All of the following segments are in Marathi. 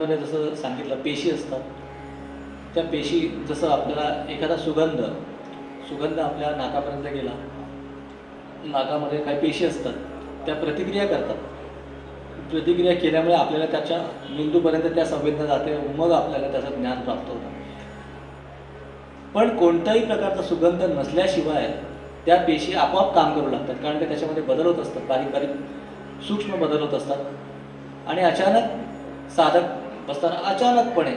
मध्ये जसं सांगितलं पेशी असतात. त्या पेशी जसं आपल्याला एखादा सुगंध सुगंध आपल्या नाकापर्यंत गेला नाकामध्ये काही पेशी असतात त्या प्रतिक्रिया करतात. प्रतिक्रिया केल्यामुळे आपल्याला त्याच्या मेंदूपर्यंत त्या संवेदना जाते मग आपल्याला त्याचं ज्ञान प्राप्त होतं. पण कोणताही प्रकारचा सुगंध नसल्याशिवाय त्या पेशी आपोआप काम करू लागतात कारण की त्याच्यामध्ये बदल होत असतात बारीक बारीक सूक्ष्म बदल होत असतात. आणि अचानक साधक बसताना अचानकपणे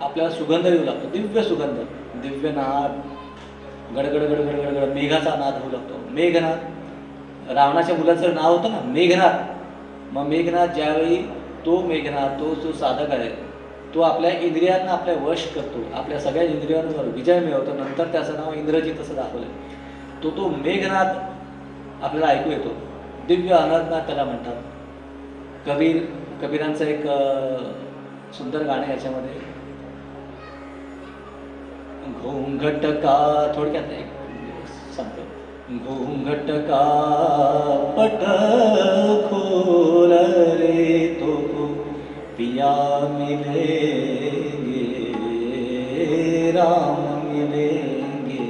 आपल्याला सुगंध येऊ लागतो दिव्य सुगंध. दिव्य नाद. गडगड गडगड गडगड मेघाचा नाद होऊ लागतो. मेघनाद. रावणाच्या मुलाचं नाव होतं ना मेघनाथ मग मेघनाथ ज्यावेळी तो मेघनाथ तो जो साधक आहे तो आपल्या इंद्रियांना आपल्या वश करतो. आपल्या सगळ्या इंद्रियांवर विजय मिळवतो. नंतर त्याचं नाव इंद्रजीत असं दाखवलं तो तो मेघनाथ आपल्याला ऐकू येतो. दिव्य अनाथनाथ त्याला म्हणतात. कबीर कबीरांचं एक सुंदर गाणं याच्यामध्ये. घोंघट का थोडक्यात एक सांगतो घोंघट का पट खोल रे तो पिया मिलेंगे राम मिलेंगे.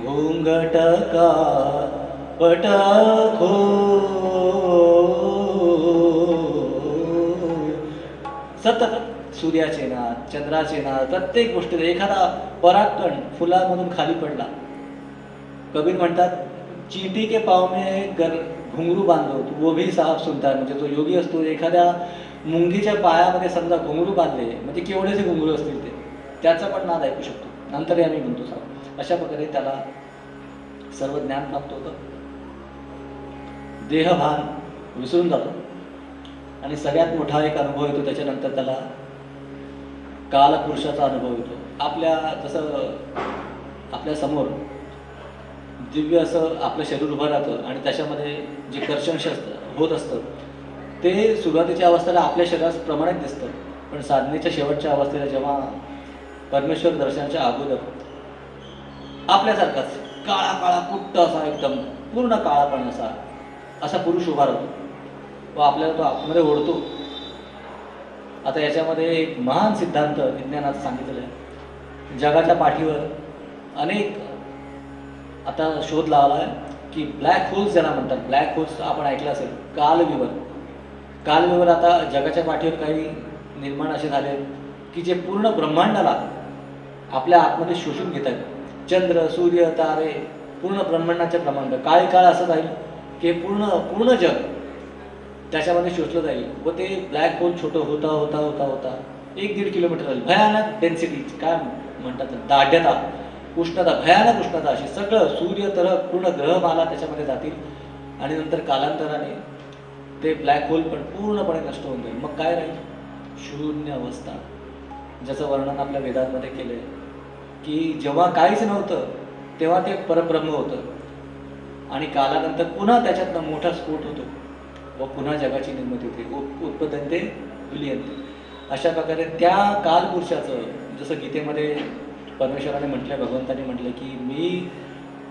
घोंघट का पट खोल सतत सूर्याचे नाद चंद्राचे नाद प्रत्येक गोष्टीला एखादा परागकण फुलामधून खाली पडला. कबीर म्हणतात चिटी के पाव में गर घुंगरू बांधलो वो भी साफ सुनता म्हणजे जो योगी असतो एखाद्या मुंगीच्या पायामध्ये समजा घुंगरू बांधले म्हणजे केवढेसे घुंगरू असतील ते त्याचा पण नाद ऐकू शकतो. नंतर आम्ही म्हणतो साहेब अशा प्रकारे त्याला सर्व ज्ञान प्राप्त होतं. देहभान विसरून जातो. आणि सगळ्यात मोठा एक अनुभव येतो त्याच्यानंतर त्याला कालपुरुषाचा अनुभव येतो. आपल्या जसं आपल्यासमोर दिव्य असं आपलं शरीर उभं राहतं आणि त्याच्यामध्ये जे कर्षणश असतं होत असतं ते सुरुवातीच्या अवस्थेला आपल्या शरीरास प्रमाणित दिसतं. पण साधनेच्या शेवटच्या अवस्थेला जेव्हा परमेश्वर दर्शनाच्या अगोदर आपल्यासारखाच काळा काळा कुट्ट असा एकदम पूर्ण काळापण असा असा पुरुष उभा राहतो. व आपल्याला तो आतमध्ये ओढतो. आता याच्यामध्ये एक महान सिद्धांत विज्ञानात सांगितलेला आहे. जगाच्या पाठीवर अनेक आता शोध लावला आहे की ब्लॅक होल्स ज्याला म्हणतात. ब्लॅक होल्स आपण ऐकलं असेल. कालविवर कालविवर आता जगाच्या पाठीवर काही निर्माण असे झाले आहेत की जे पूर्ण ब्रह्मांडाला आपल्या आतमध्ये शोषून घेत आहेत. चंद्र सूर्य तारे पूर्ण ब्रह्मांडाचे ब्रह्मांड काळी काळ असं राहील की पूर्ण पूर्ण जग त्याच्यामध्ये शोषलं जाईल. व ते ब्लॅक होल छोटं होता होता होता होता. एक दीड किलोमीटर राहील भयानक डेन्सिटी काय म्हणतात दाढ्यता उष्णता भयानक उष्णता अशी सगळं सूर्य तर पूर्ण ग्रहमाला त्याच्यामध्ये जातील. आणि नंतर कालांतराने ते ब्लॅक होल पण पूर्णपणे नष्ट होऊन जाईल. मग काय राहील? शून्य अवस्था. ज्याचं वर्णन आपल्या वेदांमध्ये केलं आहे की जेव्हा काहीच नव्हतं तेव्हा ते परब्रह्म होतं. आणि कालानंतर पुन्हा त्याच्यातनं मोठा स्फोट होतो. व पुन्हा जगाची निर्मिती होते. उप उत्पदनते विलियनते अशा प्रकारे त्या कालपुरुषाचं जसं गीतेमध्ये परमेश्वराने म्हटलं भगवंताने म्हटलं की मी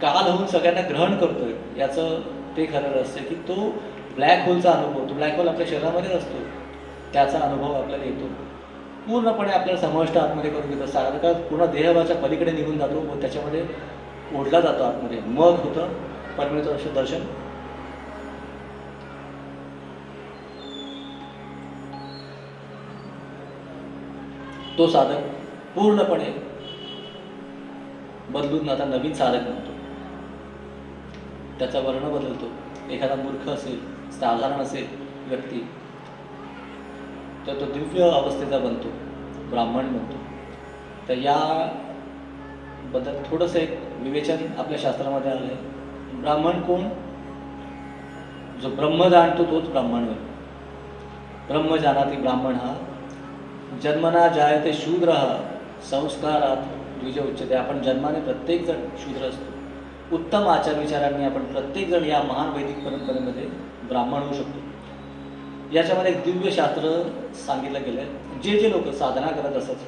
काल होऊन सगळ्यांना ग्रहण करतोय. याचं ते खरं रहस्य की तो ब्लॅक होलचा अनुभव तो ब्लॅक होल आपल्या शरीरामध्येच असतो. त्याचा अनुभव आपल्याला येतो. पूर्णपणे आपल्याला समाविष्ट आतमध्ये करून घेतो. सारखा पूर्ण देहभाच्या पलीकडे निघून जातो व त्याच्यामध्ये ओढला जातो आतमध्ये. मग होतं परमेश्वराचं दर्शन. तो साधक पूर्णपणे बदलून आता नवीन साधक बनतो. त्याचा वर्ण बदलतो. एखादा मूर्ख असेल साधारण असेल व्यक्ती तर तो दिव्य अवस्थेचा बनतो ब्राह्मण बनतो. तर या बद्दल थोडंसं एक विवेचन आपल्या शास्त्रामध्ये आलं आहे ब्राह्मण कोण? जो ब्रह्म जाणतो तोच ब्राह्मण होय. ब्रह्म जाणारी ब्राह्मण हा जन्मना जायते शूद्र संस्कारात द्विज उच्चते आपण जन्माने प्रत्येक जण शूद्र असतो. उत्तम आचार विचारांनी आपण प्रत्येक जण या महान वैदिक परंपरेमध्ये ब्राह्मण होऊ शकतो. याच्यामध्ये एक दिव्य शास्त्र सांगितलं गेलं आहे जे जे लोक साधना करत असत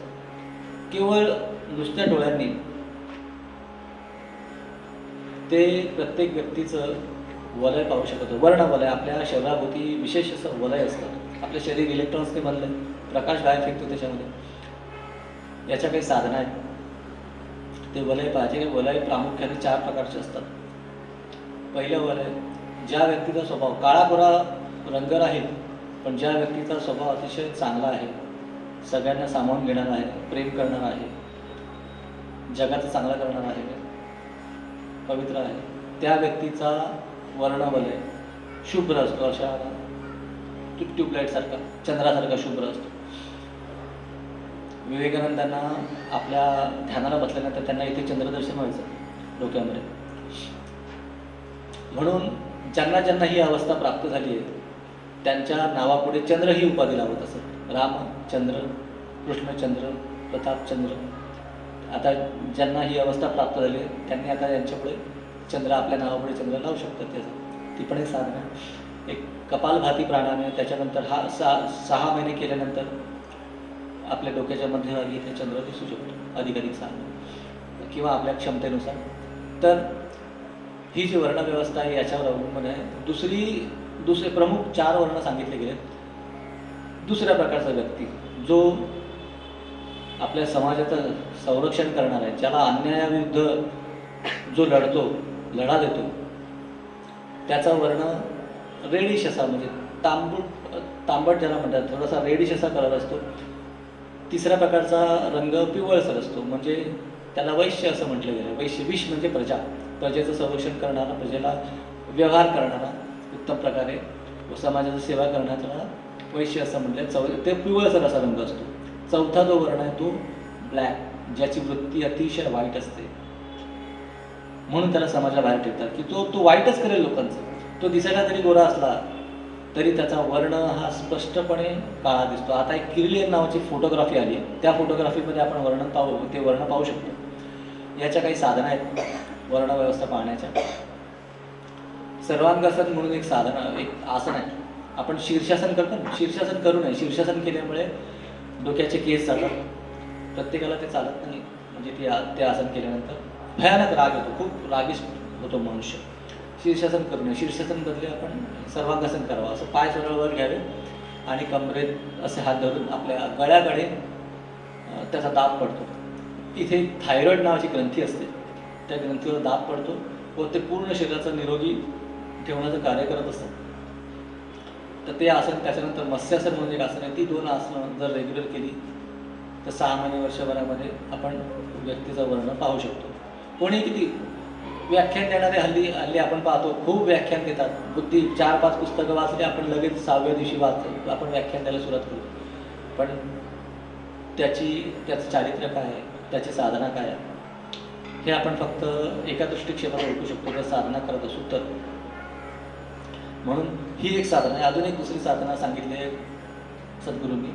केवळ नुसत्या डोळ्यांनी ते प्रत्येक व्यक्तीचं वलय पाहू शकतो वर्ण वलय आपल्या शरीराभोवती विशेष असं वलय असतं. आपलं शरीर इलेक्ट्रॉन्सने बनलं आहे प्रकाश बाहेर फेकतो त्याच्यामध्ये. याच्या काही साधना आहेत. ते वलय पाहिजे. वलय प्रामुख्याने चार प्रकारचे असतात. पहिलं वलय ज्या व्यक्तीचा स्वभाव काळापुरा रंग राहील पण ज्या व्यक्तीचा स्वभाव अतिशय चांगला आहे सगळ्यांना सामावून घेणार आहे प्रेम करणार आहे जगाचं चांगलं करणार आहे पवित्र आहे त्या व्यक्तीचा वर्णवलय शुभ्र असतो अशा ट्यूबलाईटसारखा चंद्रासारखा शुभ्र असतो. विवेकानंदांना आपल्या ध्यानाला बसल्यानंतर त्यांना इथे चंद्रदर्शन व्हायचं डोक्यामध्ये. म्हणून ज्यांना ज्यांना ही अवस्था प्राप्त झाली आहे त्यांच्या नावापुढे चंद्र ही उपाधी लावत असत. रामचंद्र कृष्णचंद्र प्रतापचंद्र आता ज्यांना ही अवस्था प्राप्त झाली आहे त्यांनी आता यांच्यापुढे चंद्र आपल्या नावापुढे चंद्र लावू शकतात. त्याचं ती पण एक साधना आहे. एक कपालभाती प्राणायाम त्याच्यानंतर हा सहा सहा महिने केल्यानंतर आपल्या डोक्याच्या मध्यभागी इथे चंद्र दिसू शकतो अधिकाधिक सहा किंवा आपल्या क्षमतेनुसार. तर ही जी वर्णव्यवस्था आहे याच्यावर अवलंबून आहे. दुसरी दुसरे प्रमुख चार वर्ण सांगितले गेले दुसऱ्या प्रकारचा व्यक्ती जो आपल्या समाजाचं संरक्षण करणार आहे ज्याला अन्यायाविरुद्ध जो लढतो लढा देतो त्याचा वर्ण रेडिश असा म्हणजे तांबूट तांबट ज्याला म्हणतात थोडासा रेडिश असा कलर असतो. तिसऱ्या प्रकारचा रंग पिवळसर असतो. म्हणजे त्याला वैश्य असं म्हटलं गेलं वैश्य विष म्हणजे प्रजा. प्रजेचं संरक्षण करणारा प्रजेला व्यवहार करणारा उत्तम प्रकारे समाजाची सेवा करण्याचा वैश्य असं म्हटलं चौ ते पिवळसर असा रंग असतो. चौथा जो वर्ण आहे तो ब्लॅक ज्याची वृत्ती अतिशय वाईट असते. म्हणून त्याला समाजाबाहेर ठेवतात. की तो तो वाईटच करेल लोकांचं. तो दिसायला जरी गोरा असला तरी त्याचा वर्ण हा स्पष्टपणे काळा दिसतो. आता एक किर्लियन नावाची फोटोग्राफी आली आहे. त्या फोटोग्राफीमध्ये आपण वर्णन पाहू ते वर्ण पाहू शकतो. याच्या काही साधना आहेत वर्णव्यवस्था पाहण्याच्या. सर्वांगासन म्हणून एक साधना एक आसन आहे. आपण शीर्षासन करतो ना? शीर्षासन करू नये. शीर्षासन केल्यामुळे डोक्याचे केस जातात. प्रत्येकाला ते चालत नाही. म्हणजे ते ते आसन केल्यानंतर भयानक राग येतो. खूप रागीश होतो मनुष्य. शीर्षासन करणे. शीर्षासन बदले आपण सर्वांगासन करावं. असं पाय सरळ वर घ्यावे आणि कमरेत असे हात धरून आपल्या गळ्याकडे त्याचा दाब पडतो. इथे थायरॉईड नावाची ग्रंथी असते. त्या ग्रंथीवर दाब पडतो व ते पूर्ण शरीराचं निरोगी ठेवण्याचं कार्य करत असतात. तर ते आसन त्याच्यानंतर मत्स्यासन म्हणजे एक आसन आहे. ती दोन आसनं जर रेग्युलर केली तर सहा महिने वर्षभरामध्ये आपण व्यक्तीचं वर्णन पाहू शकतो. कोणी किती व्याख्यान देणारे हल्ली हल्ली आपण पाहतो खूप व्याख्यान देतात. बुद्धी चार पाच पुस्तकं वाचली आपण लगेच सहाव्या दिवशी वाचतो. आपण व्याख्यान द्यायला सुरुवात करू. पण त्याची त्याचं चारित्र्य काय आहे? त्याची साधना काय आहे? हे आपण फक्त एका दृष्टिक्षेपात ओळखू शकतो जर साधना करत असू तर. म्हणून ही एक साधना आहे. अजून एक दुसरी साधना सांगितली आहे सद्गुरूंनी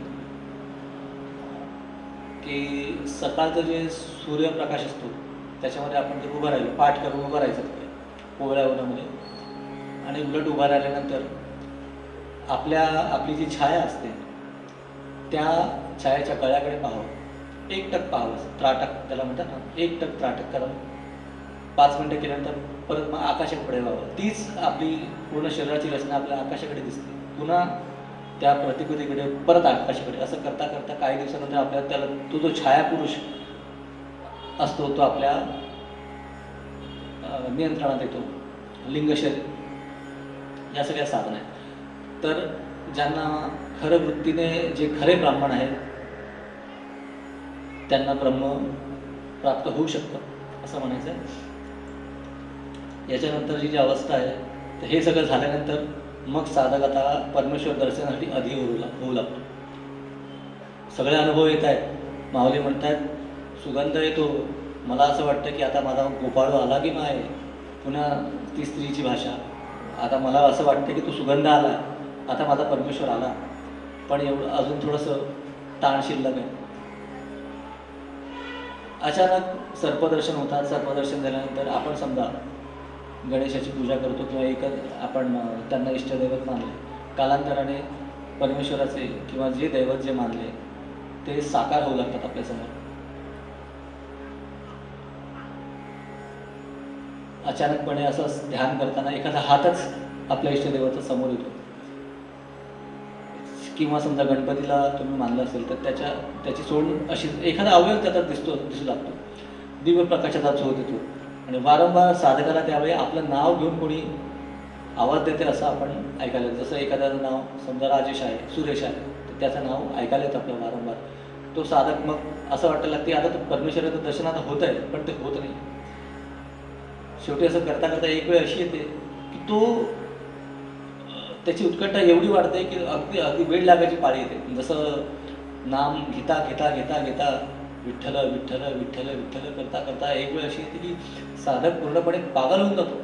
की सकाळचं जे सूर्यप्रकाश असतो त्याच्यामध्ये आपण जर उभं राहिलो पाठ करून उभं राहायचं तिथे कोवळ्या उन्हामध्ये आणि उलट उभं राहिल्यानंतर आपल्या आपली जी छाया असते त्या छायाच्या कळ्याकडे पाहावं. एक टक पाहावं त्राटक त्याला म्हणतात ना एक टक त्राटक करावं. पाच मिनटं केल्यानंतर परत मग आकाशाकडे व्हावं तीच आपली पूर्ण शरीराची रचना आपल्या आकाशाकडे दिसते. पुन्हा त्या प्रतिकृतीकडे परत आकाशाकडे. असं करता करता काही दिवसानंतर आपल्याला त्याला तो जो छाया पुरुष असतो तो आपल्या नियंत्रणात येतो. लिंग शरीर. या सगळ्या साधना आहेत. तर ज्यांना खरं वृत्तीने जे खरे ब्राह्मण आहेत त्यांना ब्रह्म प्राप्त होऊ शकतं असं म्हणायचं आहे. याच्यानंतरची जी अवस्था आहे तर हे सगळं झाल्यानंतर मग साधक आता परमेश्वर दर्शनासाठी अधिक होऊ लाग होऊ लागतो. सगळे अनुभव येत आहेत. माऊली म्हणतात सुगंध येतो. मला असं वाटतं की आता माझा गोपाळू आला की माय पुन्हा ती स्त्रीची भाषा. आता मला असं वाटतं की तो सुगंध आला आता माझा परमेश्वर आला. पण एवढं अजून थोडंसं ताण शिल्लक आहे. अचानक सर्पदर्शन होतात. सर्पदर्शन झाल्यानंतर आपण समजा गणेशाची पूजा करतो किंवा एकच आपण त्यांना इष्टदैवत मानले. कालांतराने परमेश्वराचे किंवा जे दैवत जे मानले ते साकार होऊ लागतात आपल्यासमोर. अचानकपणे असं ध्यान करताना एखादा हातच आपल्या इष्टदेवाचा समोर येतो. किंवा समजा गणपतीला तुम्ही मानलं असेल तर त्याच्या त्याची सोड अशी एखादा अवयव त्याचा दिसतो दिसू लागतो. दिव्य प्रकाशाचा झोत येतो. आणि वारंवार साधकाला त्यावेळी आपलं नाव घेऊन कोणी आवाज देते असं आपण ऐकायला जसं एखाद्याचं नाव समजा राजेश आहे सुरेश आहे तर त्याचं नाव ऐकायला येतं आपलं वारंवार. तो साधक मग असं वाटायला लागते आता तो परमेश्वराचं दर्शन आता होत आहे पण ते होत नाही. शेवटी असं करता करता एक वेळ अशी येते की तो त्याची उत्कंठा एवढी वाढते की अगदी अगदी वेळ लागायची पाळी येते. जसं नाम घेता घेता घेता घेता विठ्ठल विठ्ठल विठ्ठल विठ्ठल करता करता एक वेळ अशी येते की साधक पूर्णपणे पागल होऊन जातो.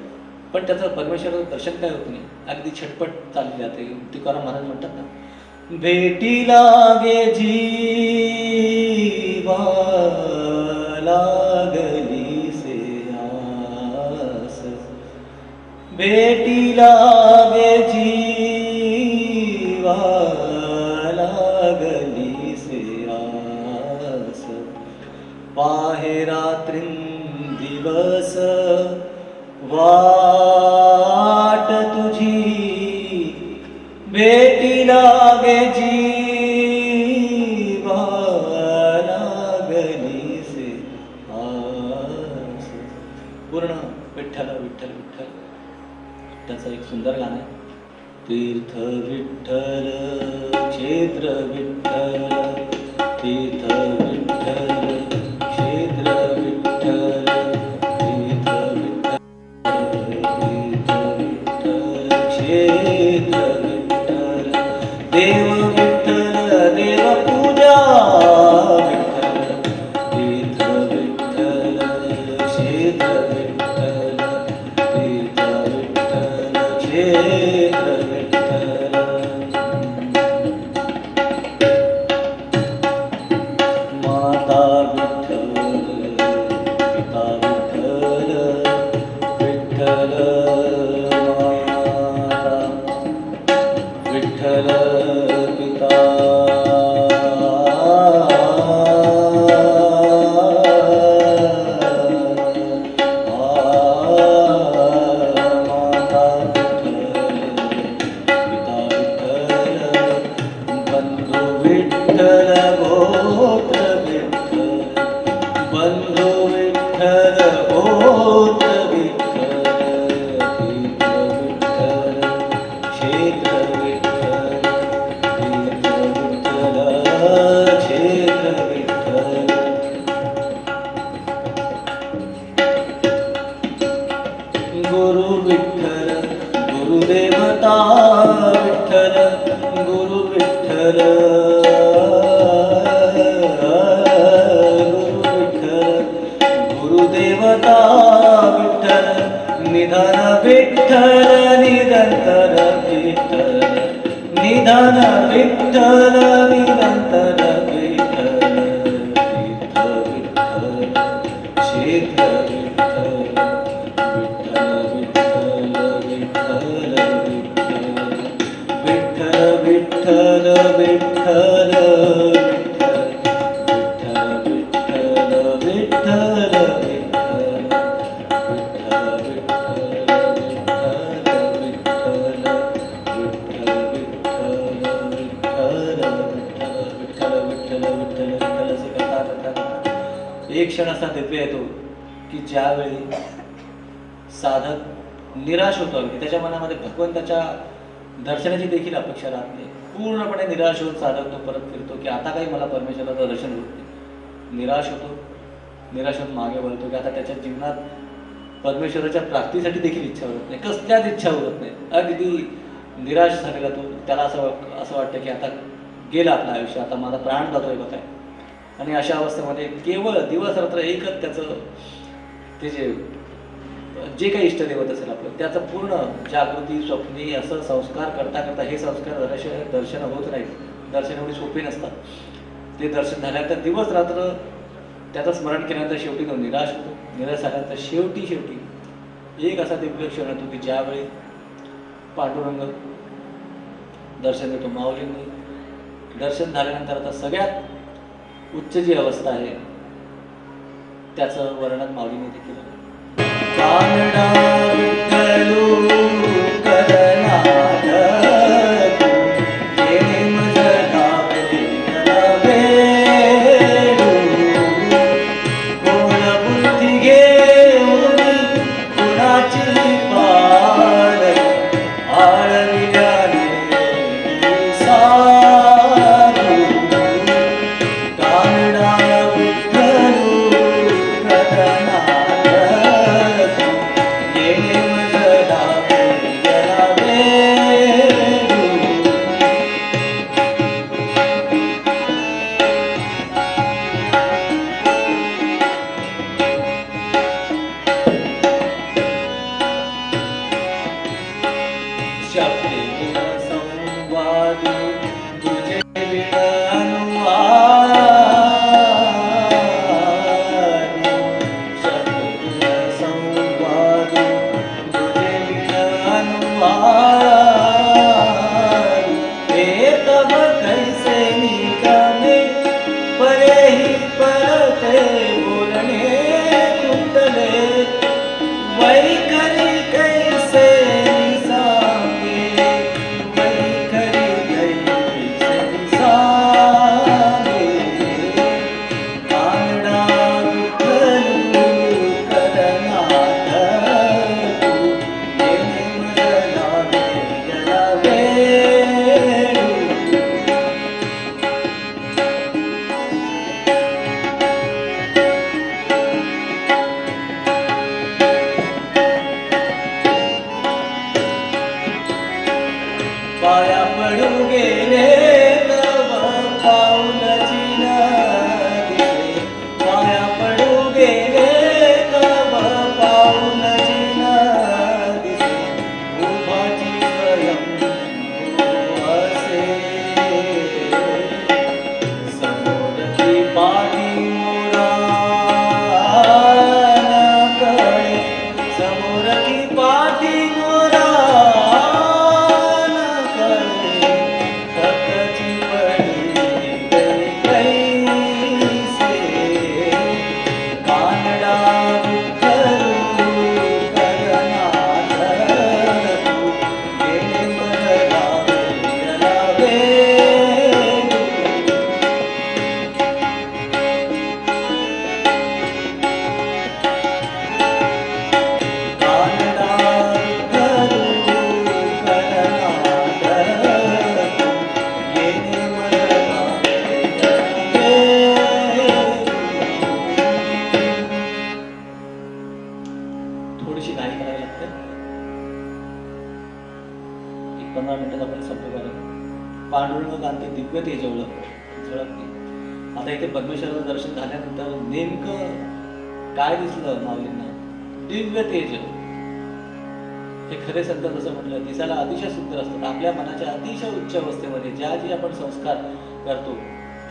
पण त्याचं परमेश्वराचं दर्शन काय होत नाही. अगदी छटपट चालली जाते. तुकाराम महाराज म्हणतात ना भेटी लागे जी लागे भेटी लागे जीवा लागली से आस पाहे रात्रीं दिवस वा सुंदर गाणं आहे. तीर्थ विठ्ठल क्षेत्र विठ्ठल तीर्थ கண்ணா விட்டல குரு விட்டல குரு விட்டல குரு தேவதா விட்டல நிதான விட்டல एक क्षण असा दिव्य येतो की ज्यावेळी साधक निराश होतो अगदी. त्याच्या मनामध्ये भगवंताच्या दर्शनाची देखील अपेक्षा राहत नाही. पूर्णपणे निराश होऊन साधक तो परत फिरतो की आता काही मला परमेश्वराचं दर्शन होत नाही. निराश होतो. निराश होऊन मागे वळतो की आता त्याच्या जीवनात परमेश्वराच्या प्राप्तीसाठी देखील इच्छा होत नाही. कसल्याच इच्छा होत नाही. अगदी निराश झालेला तो त्याला असं वाट- असं वाटतं की आता गेलं आपलं आयुष्य. आता माझा प्राण जातोय का आणि अशा अवस्थेमध्ये केवळ दिवस रात्र एकच त्याचं ते जे जे काही इष्टदैवत असेल आपलं त्याचं पूर्ण जागृती स्वप्नी असं संस्कार करता करता हे संस्कार झाल्याशिवाय दर्शन होत नाही दर्शन एवढी सोपे नसतात. ते दर्शन झाल्यानंतर दिवस रात्र त्याचं स्मरण केल्यानंतर शेवटी तो निराश होतो. निराश झाल्यानंतर शेवटी शेवटी एक असा दिव्य क्षण होतो की ज्यावेळी पांडुरंग दर्शन देतो माऊलींनी दर्शन झाल्यानंतर आता सगळ्यात उच्च जी अवस्था आहे त्याचं वर्णन माऊलीने देखील केलं.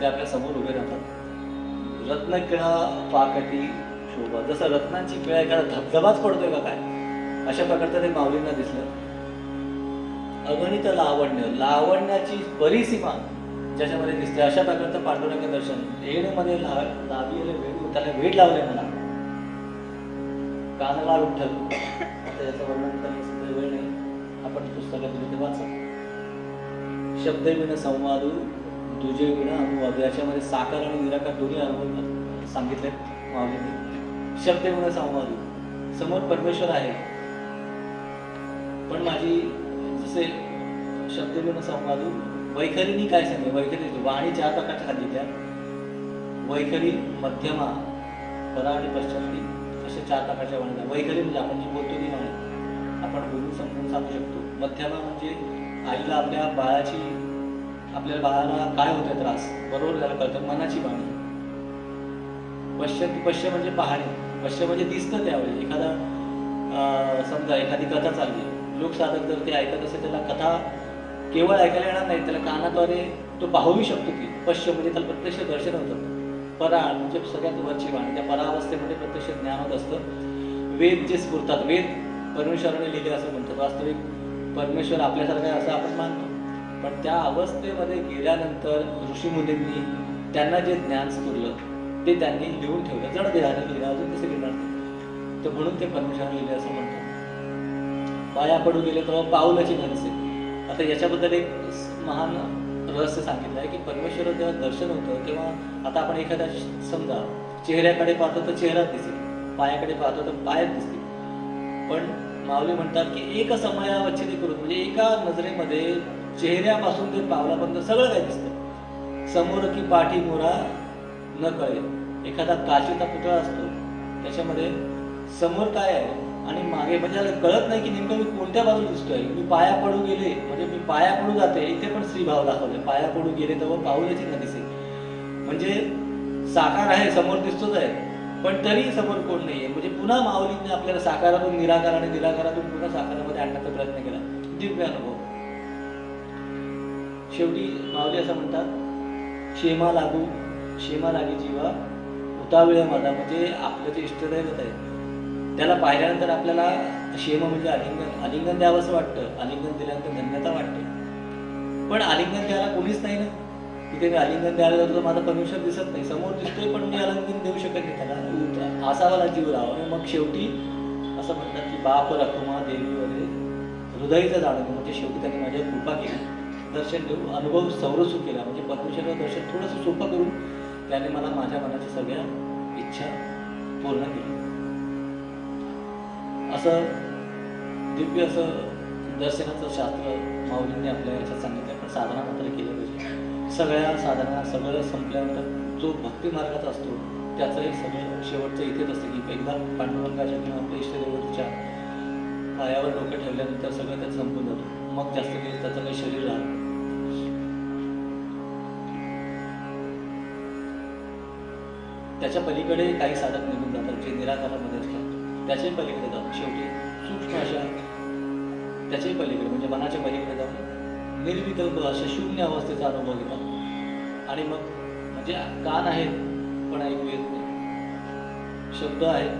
ते आपल्यासमोर उभे राहतात. रत्नकिळा पाकटी शोभा. जसं रत्नांची किळा एखादा धबधबाच पडतोय का काय? अशा प्रकारचं ते माऊलींना दिसलं. अगणित लावण्य. लावण्याची परिसीमा ज्याच्यामध्ये दिसते. अशा प्रकारचं पांडुरंग दर्शन. वेणमध्ये ला लावलेले वेळ त्याला वेळ लावले मला कानाला उठल. आता याचं वर्णन करण्यास वेळ नाही. आपण पुस्तकात वाचा शब्द विण संवादू तुझे विण अनुवाद याच्यामध्ये साकार आणि निराकार दोन्ही अनुभव सांगितले माऊलींनी शब्द म्हणून संवाद. समोर परमेश्वर आहे. पण माझी जसे शब्द विण संवादू वैखरीनी काय सांगे वैखरी वाणी चार प्रकारच्या सांगितल्या वैखरी मध्यमा परा आणि पश्चिमी असे चार प्रकारच्या वाणी वैखरी म्हणजे आपण जी बोलतो ती वाणी. आपण बोलून समजून सांगू शकतो. मध्यमा म्हणजे आईला आपल्या बाळाची आपल्या बाळाला काय होतोय त्रास? बरोबर त्याला कळतं मनाची बाणी. पश्य पश्य म्हणजे पाहणे. पश्य म्हणजे दिसतं त्यावेळी. एखादा समजा एखादी कथा चालली. लोकसाधक जर ते ऐकत असेल त्याला कथा केवळ ऐकायला येणार नाही. त्याला कानाद्वारे तो पाहूही शकतो की पश्य म्हणजे त्याला प्रत्यक्ष दर्शन होतं. पराळ म्हणजे सगळ्यात वरची वाणी त्या परावस्थेमध्ये प्रत्यक्ष ज्ञान होत असतं. वेद जे स्फुरतात वेद परमेश्वराने लिहिले असं म्हणतात. वास्तविक परमेश्वर आपल्यासारखा असं आपण मानतो. पण त्या अवस्थेमध्ये गेल्यानंतर ऋषीमुनींनी त्यांना जे ज्ञान स्फुरलं ते त्यांनी लिहून ठेवलं. जड देहाने लिहिलं अजून कसे लिहिणार तर म्हणून ते परमेश्वर लिहिले असं म्हणतात. पाया पडू गेले तेव्हा पाऊलाची घनसे. आता याच्याबद्दल एक महान रहस्य सांगितलं आहे की परमेश्वर जेव्हा दर्शन होतं तेव्हा आता आपण एखाद्या समजा चेहऱ्याकडे पाहतो तर चेहरा दिसेल. पायाकडे पाहतो तर पायात दिसतील पण माऊली म्हणतात की एक समयावच्छेदी करून म्हणजे एका नजरेमध्ये चेहऱ्यापासून ते पावलापर्यंत सगळं काही दिसतं समोर की पाठी मोरा न कळे एखादा काचेचा पुतळा असतो. त्याच्यामध्ये समोर काय आहे आणि मागे म्हणजे त्याला कळत नाही की नेमकं मी कोणत्या बाजूला दिसतोय. मी पाया पडू गेले म्हणजे मी पाया पडू जाते इथे पण श्रीभाव दाखवले पाया पडू गेले तेव्हा पाऊलाची न दिसे म्हणजे साकार आहे समोर दिसतोच आहे. पण तरी समोर कोण नाही आहे म्हणजे पुन्हा माऊलींनी आपल्याला साकारातून निराकार आणि निराकारातून पुन्हा साकारामध्ये आणण्याचा प्रयत्न केला. दिव्य अनुभव. शेवटी माऊली असं म्हणतात क्षेमा लागू शेमा लागी जीवा उताविळ माझा म्हणजे आपलं ते इष्टदैवत आहे. त्याला पाहिल्यानंतर आपल्याला क्षेम म्हणजे आलिंगन आलिंगन द्यावं असं वाटतं आलिंगन दिल्यानंतर धन्यता वाटते. पण आलिंगन द्यायला कोणीच नाही ना. तिथे मी आलिंगन द्यायला जातो तर माझा परमेश्वर दिसत नाही. समोर दिसतोय पण मी आलिंगन देऊ शकत नाही. त्याला असावाला जीव राहावा. मग शेवटी असं म्हणतात की बाप रखुमा देवी वगैरे. हृदयचं जाणवं म्हणजे शेवटी त्यांनी माझ्यावर कृपा केली. दर्शन घेऊन अनुभव सौरसू केला. म्हणजे परमेश्वराचं दर्शन थोडंसं सोपं करून त्याने मला माझ्या मनाच्या सगळ्या इच्छा पूर्ण केली असं दिव्य असं दर्शनाचं शास्त्र माऊलींनी आपल्या याच्यात सांगितलं. पण साधना मात्र केलं पाहिजे. सगळ्या साधना सगळं संपल्यानंतर जो भक्ती मार्गाचा असतो त्याचंही सगळं शेवटचं इथेच असतं की एकदा पांडुरंगाच्या किंवा आपल्या इष्टदेवतेच्या पायावर डोकं ठेवल्यानंतर सगळं त्यात संपून जातं. मग जास्त काही त्याचं काही शरीर राहत त्याच्या पलीकडे काही साधक निघून जातात जे निराकारामध्ये असतात त्याच्याही पलीकडे जातात शेवटी सूक्ष्म अशा त्याच्याही पलीकडे म्हणजे मनाच्या पलीकडे जाऊन निर्विकल्प अशा शून्य अवस्थेचा अनुभव घेतात. आणि मग म्हणजे कान आहेत पण ऐकू येत नाही. शब्द आहेत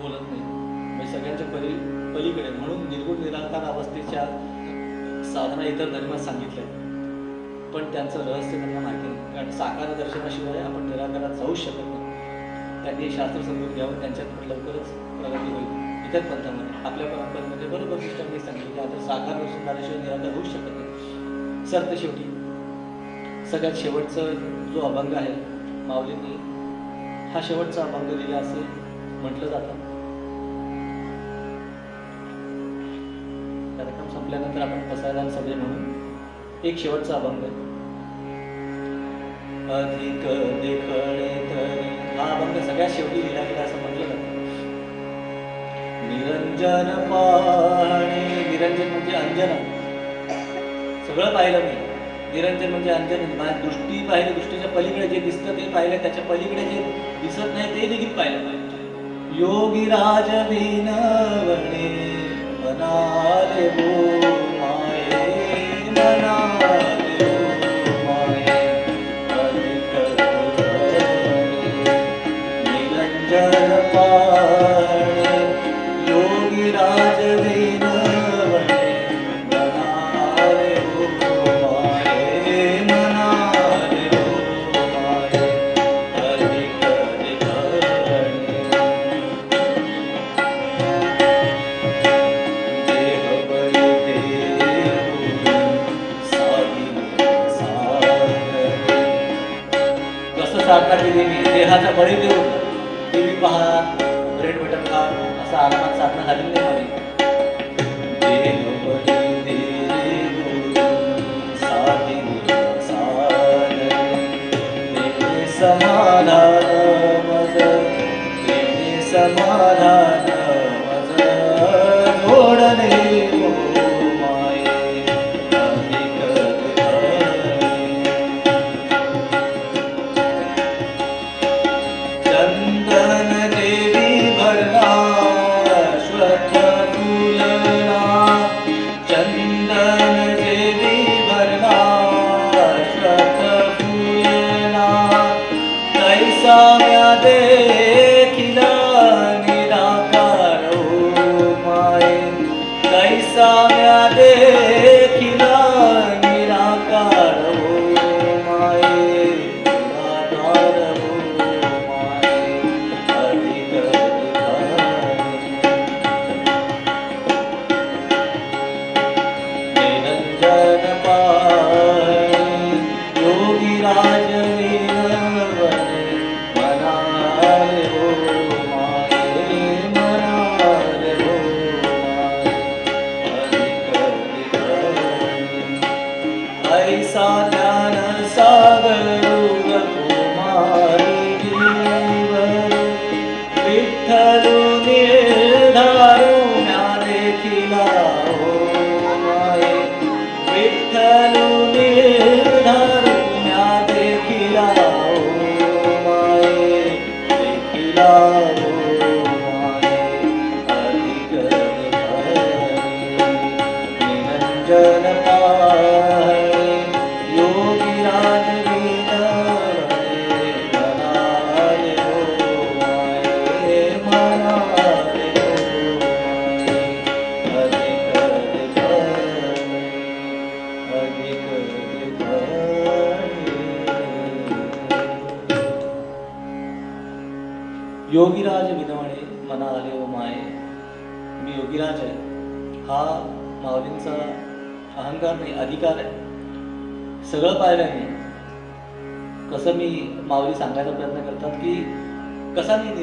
बोलत नाही. म्हणजे सगळ्यांच्या पली पलीकडे म्हणून निर्गुण निराकार अवस्थेच्या साधना इतर धर्मात सांगितल्या पण त्यांचं रहस्य त्यांना माहिती कारण साकार दर्शनाशिवाय आपण निराकारात जाऊ शकत नाही. त्यांनी शास्त्र समजून घ्यावं त्यांच्यात लवकरच प्रगती होईल. इतर पंथामध्ये आपल्या परंपरेमध्ये बरोबर सिस्टमने सांगितलं आता साकार दर्शन झाल्याशिवाय निराकार होऊ शकत नाही. सरते शेवटी सगळ्यात शेवटचं जो अभंग आहे माऊलींनी हा शेवटचा अभंग लिहिला असे म्हटलं जातं. कार्यक्रम संपल्यानंतर आपण पसायदान सगळे म्हणून एक शेवटचा अभंग आहे. अधिक देखणे तरी हा अभंग सगळ्यात शेवटी लिहिला गेला असं म्हटलं निरंजन पाहणे निरंजन म्हणजे अंजन. सगळं पाहिलं मी. निरंजन म्हणजे अंजन. माझ्या दृष्टी पाहिली दृष्टीच्या पलीकडे जे दिसतं ते पाहिलं त्याच्या पलीकडे जे दिसत नाही ते देखील पाहिलं पाहिजे योगी राज विनवणे मनाले हो माये मना साधणारी देवी देहाचा बळी देऊन देवी पहा ब्रेड बटर खा असा आरामात साधना झालेली नाही माझी. समाधान समाधान कैसा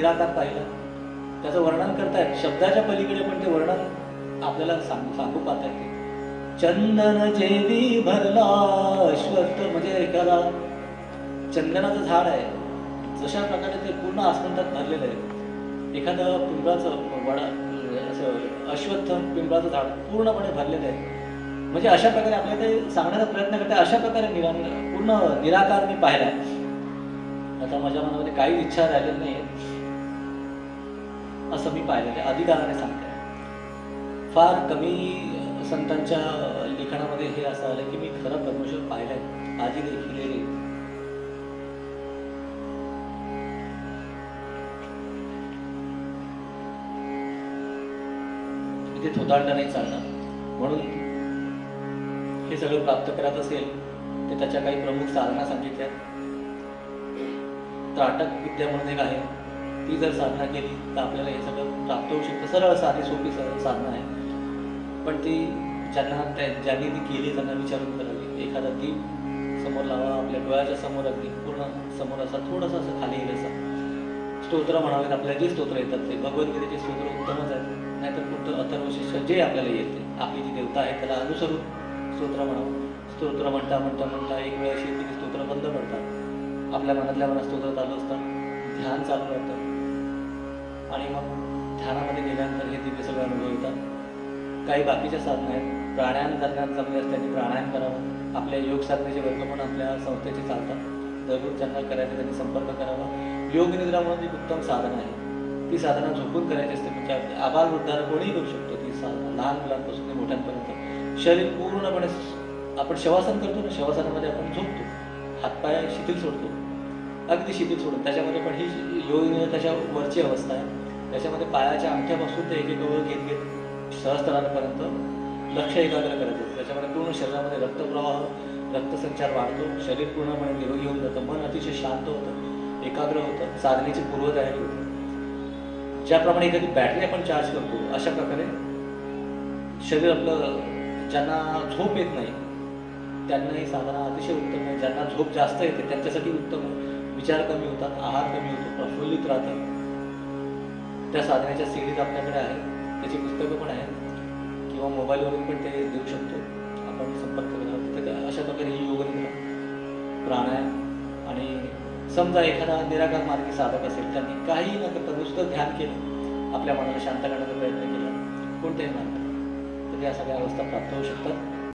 निराकार पाहिला. त्याचं वर्णन करतायत. शब्दाच्या पलीकडे पण ते वर्णन आपल्याला सांगू सांगू पाहता आहे चंदन जेवी भरला अश्वत्थ म्हणजे एखादा चंदनाचं झाड आहे. जशा प्रकारे ते पूर्ण आसमंतात भरलेलं आहे. एखादं पिंपळाचं वडा असं अश्वत्थ पिंपळाचं झाड पूर्णपणे भरलेलं आहे. म्हणजे अशा प्रकारे आपल्याला ते सांगण्याचा प्रयत्न करते अशा प्रकारे निरा पूर्ण निराकार मी पाहिला आता माझ्या मनामध्ये काही इच्छा राहिलेली नाही असं मी पाहिलेलं आहे अधिकाराने सांगते फार कमी संतांच्या लिखाणामध्ये हे असं आलं की मी खरं परमेश्वर पाहिलंय आधी देखील इथे थोतांड नाही चालणार. म्हणून हे सगळं प्राप्त करत असेल ते त्याच्या काही प्रमुख साधना सांगितल्या त्राटक विद्या म्हणून एक आहे. ती जर साधना केली तर आपल्याला हे सगळं प्राप्त होऊ शकतं. सरळ साधी सोपी सरळ साधना आहे. पण ती ज्यांना त्या ज्यांनी ती केली त्यांना विचारून करावी. एखादा दीप समोर लावा आपल्या डोळ्याच्या समोर अगदी पूर्ण समोर असा थोडंसं असं खाली येईल असा. स्तोत्र म्हणावेत आपल्याला जे स्तोत्र येतात ते. भगवद्गीतेचे स्तोत्र उत्तमच आहेत. नाहीतर कुठं अथर्वशिष्य जे आपल्याला येते आपली जी देवता आहे त्याला अनुसरून स्तोत्र म्हणावं. स्तोत्र म्हणता म्हणता म्हणता एक वेळ अशी स्तोत्र बंद पडतात आपल्या मनातल्या मनात स्तोत्र चालू असतात. ध्यान चालू राहतं. आणि मग ध्यानामध्ये गेल्यानंतर हे दिव्य सगळं अनुभव येतात काही बाकीच्या साधनं आहेत. प्राणायाम करण्यात जमले असल्याने प्राणायाम करावं. आपल्या योग साधनेचे वर्ग पण आपल्या संस्थेचे चालतात. दररोज ज्यांना करायचं त्यांनी संपर्क करावा. योग निद्रा म्हणून एक उत्तम साधन आहे. ती साधना झोपून करायची असते म्हणजे आबाल वृद्धाला कोणीही करू शकतो. ती साधना लहान मुलांपासून ते मोठ्यांपर्यंत. शरीर पूर्णपणे आपण शवासन करतो ना शवासनामध्ये आपण झोपतो. हातपाय शिथिल सोडतो. अगदी शिथिल सोडून. त्याच्यामध्ये पण ही योग त्याच्या वरची अवस्था आहे. त्याच्यामध्ये पायाच्या अंगठ्यापासून ते एक एक ओळ घेत घेत सहस्त्रांपर्यंत लक्ष एकाग्र करायचं त्याच्यामध्ये पूर्ण शरीरामध्ये रक्तप्रवाह रक्तसंचार वाढतो. शरीर पूर्णपणे निरोगी होऊन जातं. मन अतिशय शांत होतं. एकाग्र होतं. साधनेची पूर्वतयारी होते. ज्याप्रमाणे एखादी बॅटरी आपण चार्ज करतो अशा प्रकारे शरीर आपलं ज्यांना झोप येत नाही त्यांना ही साधना अतिशय उत्तम आहे. ज्यांना झोप जास्त येते त्यांच्यासाठी उत्तम आहे. विचार कमी होतात आहार कमी होतो प्रफुल्लित राहतात. त्या साधनेच्या सिरीज आपल्याकडे आहे त्याची पुस्तकं पण आहेत किंवा मोबाईलवरून पण ते देऊ शकतो. आपण संपर्क केला अशा प्रकारे ही योगनिद्रा प्राणायाम आणि समजा एखादा निराकार मार्गी साधक असेल त्यांनी काही न करता नुसतं ध्यान केलं आपल्या मनाला शांत करण्याचा प्रयत्न केला कोणत्याही मार्ग तर या सगळ्या अवस्था प्राप्त होऊ शकतात.